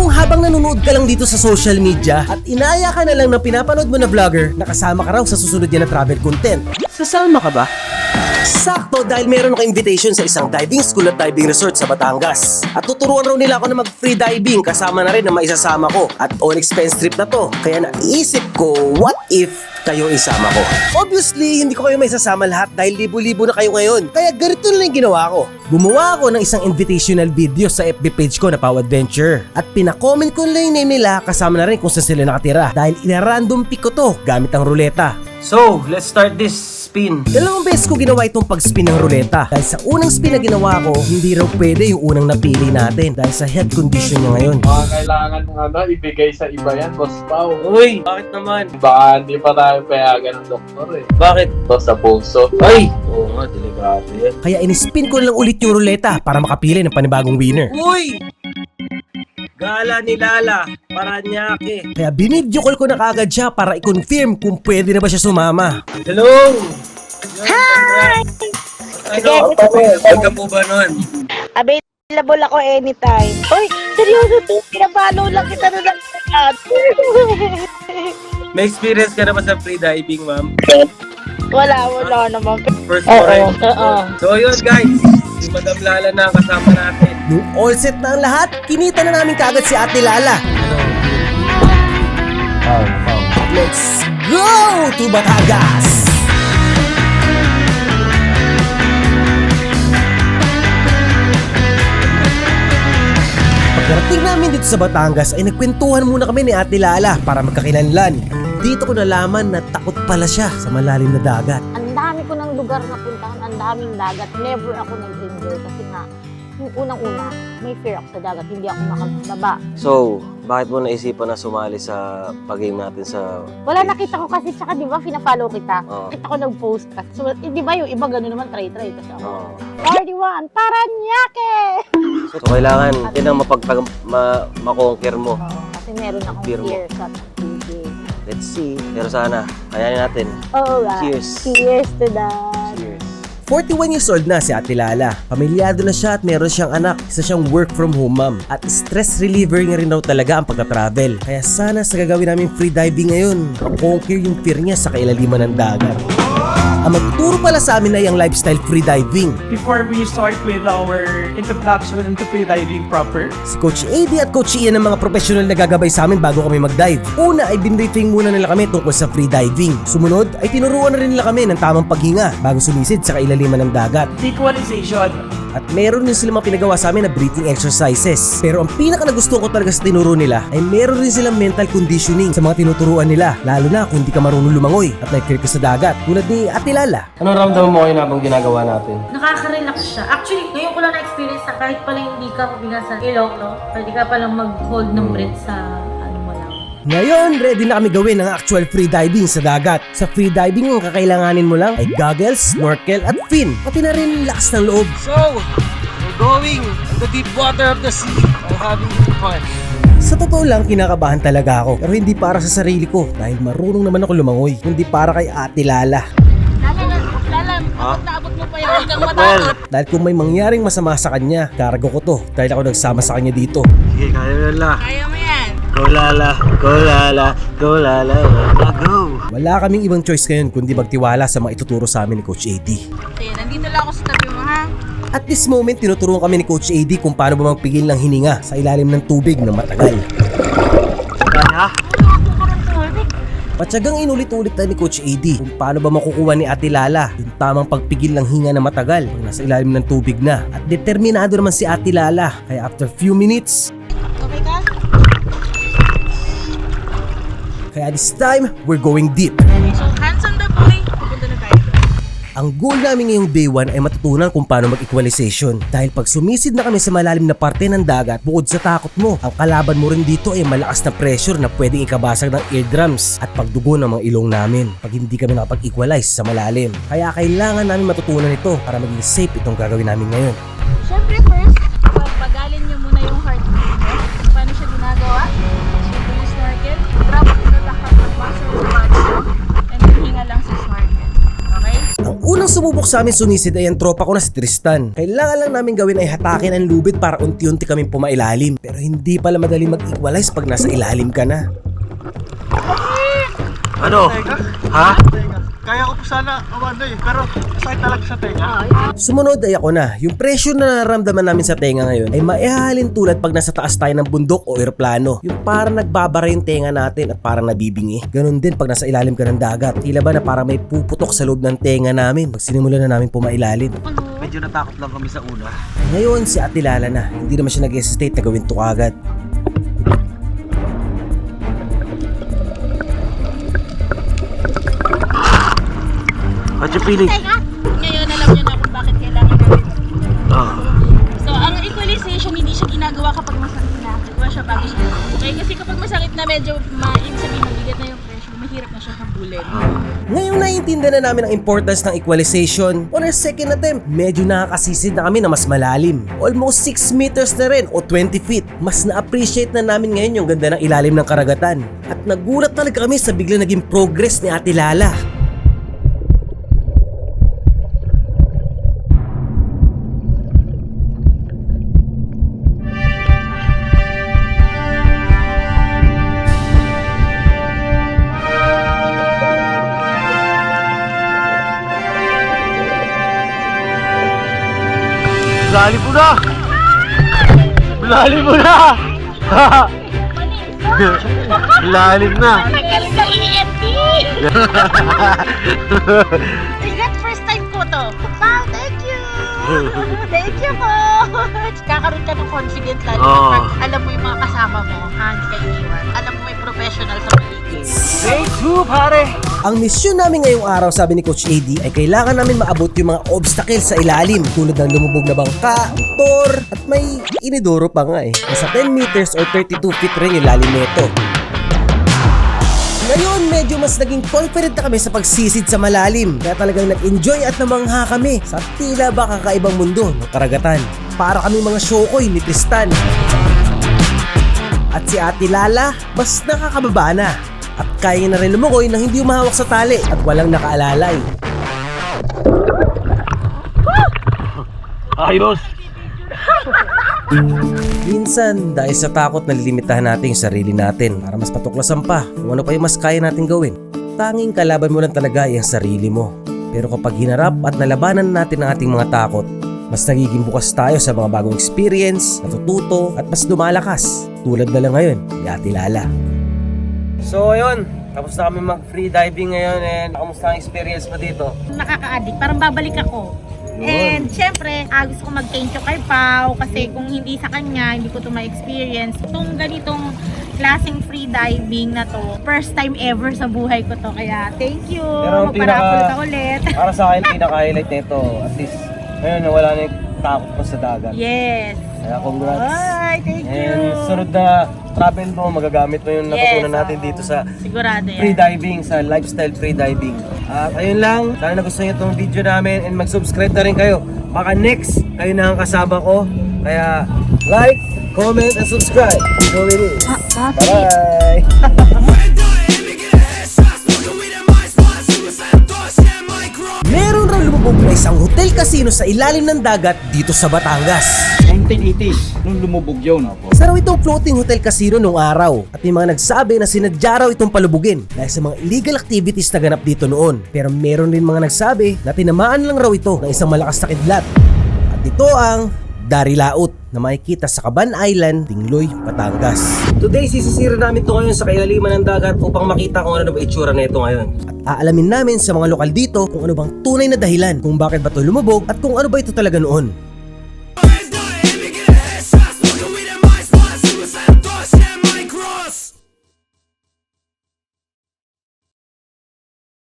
kung habang nanonood ka lang dito sa social media at inaya ka na lang ng pinapanood mo na vlogger, nakasama ka raw sa susunod niya na travel content. Sasama ka ba? Sakto dahil meron ako invitation sa isang diving school at diving resort sa Batangas. At tuturuan raw nila ako na mag-free diving kasama na rin na maisasama ko. At all expense trip na to. Kaya naisip ko, what if kayo isama ko? Obviously, hindi ko kayo may lahat dahil libo-libo na kayo ngayon. Kaya ganito na yung ginawa ko. Gumawa ako ng isang invitational video sa FB page ko na Pau Adventure. At pinacomment ko lang yung name nila kasama na rin kung saan sila nakatira. Dahil ina-random pick ko to gamit ang ruleta. So, let's start this spin. Dalawang beses ko ginawa itong pag-spin ng ruleta. Dahil sa unang spin na ginawa ko, hindi raw pwede yung unang napili natin dahil sa health condition niya ngayon. Baka kailangan ng ano, ibigay sa iba yan, Boss Pao. Uy, bakit naman? Baka hindi pa tayo payagan ng doktor eh. Bakit? Ito sa puso. Ay! Oo nga, delikado yan. Kaya in-spin ko lang ulit yung ruleta para makapili ng panibagong winner. Uy! Gala ni Lala, Paranaque. Kaya binidyo call ko na kagad siya para i-confirm kung pwede na ba siya sumama. Hello! Hi! Ano? Welcome po ba nun? Available ako anytime. Uy, seryoso to. Pinabalo lang kita na lang agad. May experience ka na ba sa free diving, ma'am? wala, wala naman. First Oo, foray. oo. So yun guys, si Madam Lala na kasama natin. Nung all set na ang lahat, kinita na namin kagad si Ate Lala. Let's go to Batangas! Pagkarating namin dito sa Batangas ay nagkwentuhan muna kami ni Ate Lala para magkakilanlan. Dito ko nalaman na takot pala siya sa malalim na dagat. Ko ng lugar na puntahan, ang daming dagat. Never ako nag-enjoy kasi nga, yung unang-una, may fear ako sa dagat. Hindi ako makababa. So, bakit mo naisipan na sumali sa pag-game natin sa... Wala nakita ko kasi, tsaka di ba, fina-follow kita. Oo. Kita ko nag-post ka. So, eh, di ba yung iba gano'n naman, try-try. Kasi ako, Oo. 41, Paranaque! So, kailangan yun ang mapagpag... Ma, makonquer mo. Oo, kasi meron akong Fear mo. fear sa. Let's see. Pero sana, kayanin natin. Alright. Cheers. Cheers to that. Cheers. 41 years old na si Ate Lala. Pamilyado na siya at meron siyang anak. Isa siyang work from home mom. At stress reliever niya rin daw talaga ang pagka-travel. Kaya sana sa gagawin namin free diving ngayon, makonquer yung fear niya sa kailaliman ng dagat. Ang magtuturo pala sa amin ay ang lifestyle free diving. before we start with our introduction into freediving proper, Si Coach AD at Coach Ian ang mga professional na gagabay sa amin bago kami mag-dive. Una ay binriefing muna nila kami tungkol sa free diving. Sumunod ay tinuruan na rin nila kami ng tamang paghinga bago sumisid sa kailaliman ng dagat. equalization, At meron din sila mga pinagawa sa amin na breathing exercises. Pero ang pinaka nagustuhan ko talaga sa tinuro nila ay meron rin silang mental conditioning sa mga tinuturuan nila. Lalo na kung hindi ka marunong lumangoy at nag ka sa dagat. Tulad ni Ate Lala. Anong ramdaman mo ngayon habang ginagawa natin? nakaka-relax siya. Actually, ngayon ko lang na-experience na kahit pala hindi ka mabigat sa ilong, no? Pwede ka palang mag-hold ng breath sa. Ngayon, ready na kami gawin ang actual free diving sa dagat. Sa free diving, ang kakailanganin mo lang ay goggles, snorkel at fin. Pati na rin lakas ng loob. So, we're going in the deep water of the sea and having fun. Sa totoo lang, kinakabahan talaga ako. Pero hindi para sa sarili ko dahil marunong naman ako lumangoy. Kundi para kay Ate Lala. Lalan, Ha? naabot mo pa. Huwag kang Well, Dahil kung may mangyaring masama sa kanya, karago ko to dahil ako nagsama sa kanya dito. sige, kaya mo la. Kaya mo yan. Go lala, go lala, go lala, lala, go. Wala kaming ibang choice ngayon kundi magtiwala sa mga ituturo sa amin ni Coach AD. Sige, nandito lang ako sa tabi mo, ha? At this moment, tinuturuan kami ni Coach AD kung paano ba magpigil ng hininga sa ilalim ng tubig na matagal. Kaya? Patsagang inulit-ulit na ni Coach AD kung paano ba makukuha ni Ate Lala yung tamang pagpigil ng hinga na matagal pag nasa ilalim ng tubig na. At determinado naman si Ate Lala. Kaya after few minutes, kaya this time, we're going deep. So, hands on the boy. Pupunta na tayo. Ang goal namin ngayong day 1 ay matutunan kung paano mag-equalization. Dahil pag sumisid na kami sa malalim na parte ng dagat, bukod sa takot mo, ang kalaban mo rin dito ay malakas na pressure na pwedeng ikabasag ng eardrums at pagdugo ng mga ilong namin pag hindi kami nakapag-equalize sa malalim. Kaya kailangan namin matutunan ito para maging safe itong gagawin namin ngayon. Siyempre, first, unang sumubok sa amin sumisid ay ang tropa ko na si Tristan. Kailangan lang namin gawin ay hatakin ang lubid para unti-unti kaming pumailalim. Pero hindi pala madali mag-equalize pag nasa ilalim ka na. Ano? Ha? Kaya ko po sana umano eh, pero sakit talaga sa tenga. Sumunod ay ako na. Yung pressure na nararamdaman namin sa tenga ngayon ay maihalin tulad pag nasa taas tayo ng bundok o eroplano. Yung parang nagbabara yung tenga natin at parang nabibingi. Ganon din pag nasa ilalim ka ng dagat. Tila ba na parang may puputok sa loob ng tenga namin pag sinimula na namin pumailalim. Medyo natakot lang kami sa una. Ngayon si Ate Lala na. Hindi naman siya nag-hesitate na gawin to kagad. What's your feeling? Ngayon alam niyo na kung bakit kailangan natin. Ah. So, ang equalization hindi siya ginagawa kapag masakit na. Ginagawa siya bago siya. Okay, kasi kapag masakit na medyo maing sabihin mabigat na yung pressure, mahirap na siya habulin. Ngayong naiintindihan na namin ang importance ng equalization, on our second attempt, medyo nakakasisid na kami na mas malalim. Almost 6 meters na rin o 20 feet. Mas na-appreciate na namin ngayon yung ganda ng ilalim ng karagatan. At nagulat talaga kami sa bigla naging progress ni Ate Lala. Lalim mo na! Lalim mo na! Lalim na! Nagaling sa EMT! Ingat, first time ko to. Wow, thank you! Thank you, coach! Kakaroon ka ng confidence lalo Oo. kapag alam mo yung mga kasama mo. Ha, hindi ka iiwan. Alam mo may professional sa paligid. Day 2, pare! Ang misyon namin ngayong araw, sabi ni Coach AD, ay kailangan namin maabot yung mga obstacles sa ilalim tulad ng lumubog na bangka, motor, at may inidoro pa nga eh. Nasa 10 meters or 32 feet rin yung lalim nito. Ngayon, medyo mas naging confident na kami sa pagsisid sa malalim. Kaya talagang nag-enjoy at namangha kami sa tila ba kakaibang mundo ng karagatan. Para kami mga syokoy ni Tristan. At si Ate Lala, mas nakakababa na. At kaya na rin lumukoy nang hindi umahawak sa tali at walang nakaalalay. Ayos! Minsan, dahil sa takot nalilimitahan natin yung sarili natin para mas patuklasan pa kung ano pa yung mas kaya natin gawin. Tanging kalaban mo lang talaga ay ang sarili mo. Pero kapag hinarap at nalabanan natin ang ating mga takot, mas nagiging bukas tayo sa mga bagong experience, natututo at mas lumalakas. Tulad na lang ngayon, Ate Lala. So ayun, tapos na kami mag free diving ngayon and kamusta ang experience mo dito? Nakaka-addict. Parang babalik ako. And syempre, ah, gusto ko mag-thank you kay Pau kasi kung hindi sa kanya, hindi ko to ma-experience. Itong ganitong klaseng free diving na to, first time ever sa buhay ko to. Kaya thank you. Pero ang Magparapol pinaka- ka ulit. Para sa akin, pinaka-highlight nito, at least ngayon nawala na yung takot mo sa dagat. yes. Kaya congrats. Ay, thank you. And sunod na travel mo, magagamit mo yung natutunan Yes, natin dito sa Sigurado yan. free diving, sa lifestyle free diving. At ayun lang, sana nagustuhan niyo itong video namin and mag-subscribe na rin kayo. Baka next, kayo na ang kasama ko. Kaya like, comment, and subscribe. So it is. Bye! Na isang hotel casino sa ilalim ng dagat dito sa Batangas. 1980s, nung lumubog yun. Isa raw itong floating hotel casino nung araw at may mga nagsabi na sinadya raw itong palubugin dahil sa mga illegal activities na ganap dito noon. Pero meron din mga nagsabi na tinamaan lang raw ito ng isang malakas na kidlat. At ito ang Darilaot na makikita sa Caban Island, Tingloy, Batangas. Today, sisisira namin ito ngayon sa kailaliman ng dagat upang makita kung ano na ba itsura na ito ngayon. At aalamin namin sa mga lokal dito kung ano bang tunay na dahilan kung bakit ba ito lumubog at kung ano ba ito talaga noon.